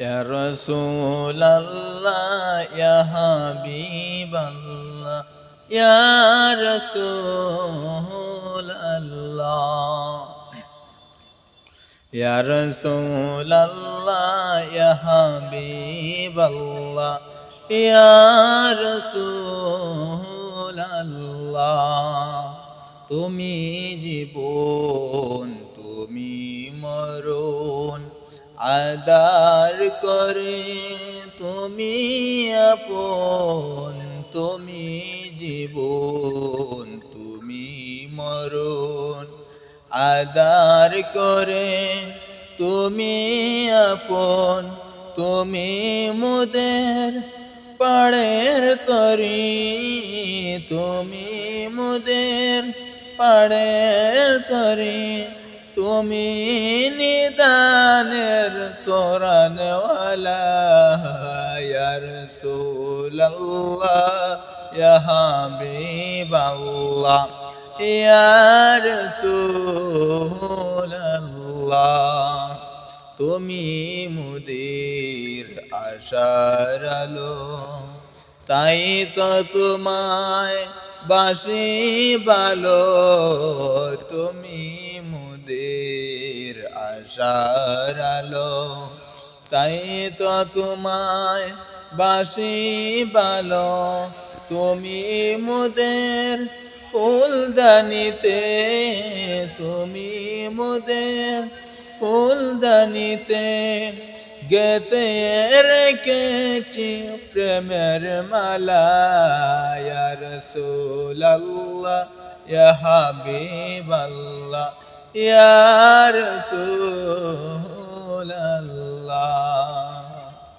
يا رسول الله يا حبيب الله يا رسول الله يا رسول الله يا حبيب الله يا رسول الله তুমি জীবন আদার করে তুমি আপন, তুমি জীবন, তুমি মরণ। আদার করে তুমি আপন, তুমি মুদের পাড়ের তরি। তুমি মুদের পাড়ের তরি। তুমি নিদানের তোরানওয়ালা ইয়ার সুল্লাহ ইয়া হাবিবাল্লাহ ইয়ার সুল্লাহ তুমি মুদির আশার আলো, তাই তো তোমায় বাসি বালো, তুমি মুদের আশার আলো। তাই তো তোমায় বাসি ভালো তুমি মুদের ফুলদানিতে, তুমি মুদের ফুলদানিতে গেতে রেখেছি প্রেমের মালা ইয়া রাসূলুল্লাহ ইয়া হাবিবাল্লাহ ইয়া রাসূলুল্লাহ